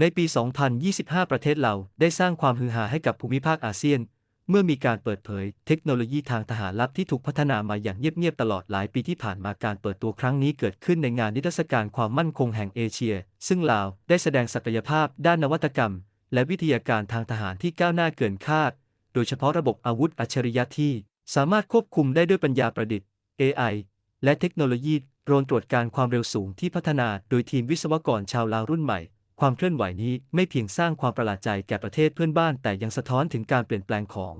ในปี 2025 ประเทศเราได้สร้างความฮือฮาให้กับภูมิภาคอาเซียน เมื่อมีการเปิดเผยเทคโนโลยีทางทหารลับที่ถูกพัฒนามาอย่างเงียบๆตลอดหลายปีที่ผ่านมาการเปิดตัวครั้งนี้เกิดขึ้นในงานนิทรรศการความมั่นคงแห่งเอเชีย ซึ่งลาวได้แสดงศักยภาพด้านนวัตกรรม และวิทยาการทางทหารที่ก้าวหน้าเกินคาด โดยเฉพาะระบบอาวุธอัจฉริยะที่ สามารถควบคุมได้ด้วยปัญญาประดิษฐ์ AI และเทคโนโลยีโดรนตรวจการความเร็วสูงที่พัฒนา โดยทีมวิศวกรชาวลาวรุ่นใหม่ ความเคลื่อนไหวนี้ไม่เพียงสร้างความประหลาดใจแก่ประเทศเพื่อนบ้าน แต่ยังสะท้อนถึงการเปลี่ยนแปลงของ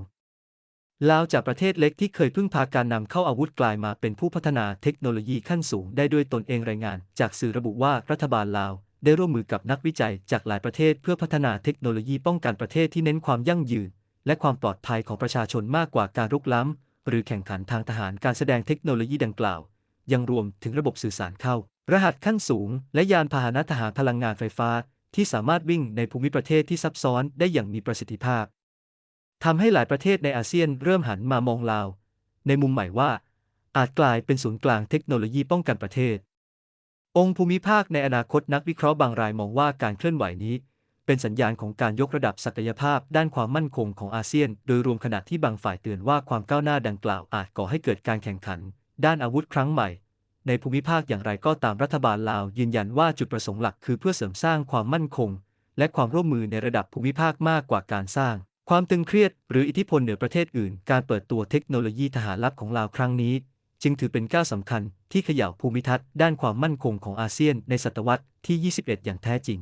ลาวจากประเทศเล็กที่เคยพึ่งพาการนำเข้าอาวุธกลายมาเป็นผู้พัฒนาเทคโนโลยีขั้นสูงได้ด้วยตนเองรายงาน จากสื่อระบุว่ารัฐบาลลาว ได้ร่วมมือกับนักวิจัยจากหลายประเทศเพื่อพัฒนาเทคโนโลยีป้องกันประเทศที่เน้นความยั่งยืน และความปลอดภัยของประชาชนมากกว่าการรุกล้ำ หรือแข่งขันทางทหารการแสดงเทคโนโลยีดังกล่าว ยังรวมถึงระบบสื่อสารเข้า รหัสขั้นสูง และยานพาหนะทหารพลังงานไฟฟ้า ที่สามารถวิ่งในภูมิประเทศที่ซับซ้อนได้อย่างมีประสิทธิภาพทำให้หลายประเทศในอาเซียนเริ่มหันมามองลาว ในมุมใหม่ว่า อาจกลายเป็นศูนย์กลางเทคโนโลยีป้องกันประเทศ องค์ภูมิภาคในอนาคตนักวิเคราะห์บางรายมองว่าการเคลื่อนไหวนี้ เป็นสัญญาณของการยกระดับศักยภาพด้านความมั่นคงของอาเซียน โดยรวมขณะที่บางฝ่ายเตือนว่าความก้าวหน้าดังกล่าวอาจก่อให้เกิดการแข่งขัน ด้านอาวุธครั้งใหม่ ในภูมิภาคอย่างไรก็ตามรัฐบาลลาวยืนยันว่าจุดประสงค์หลักคือเพื่อเสริมสร้างความมั่นคง และความร่วมมือในระดับภูมิภาคมากกว่าการสร้าง ความตึงเครียดหรืออิทธิพลเหนือประเทศอื่น การเปิดตัวเทคโนโลยีทหารลับของลาวครั้งนี้ จึงถือเป็นก้าวสำคัญที่เขย่าภูมิทัศน์ด้านความมั่นคงของอาเซียนในศตวรรษที่ 21 อย่างแท้จริง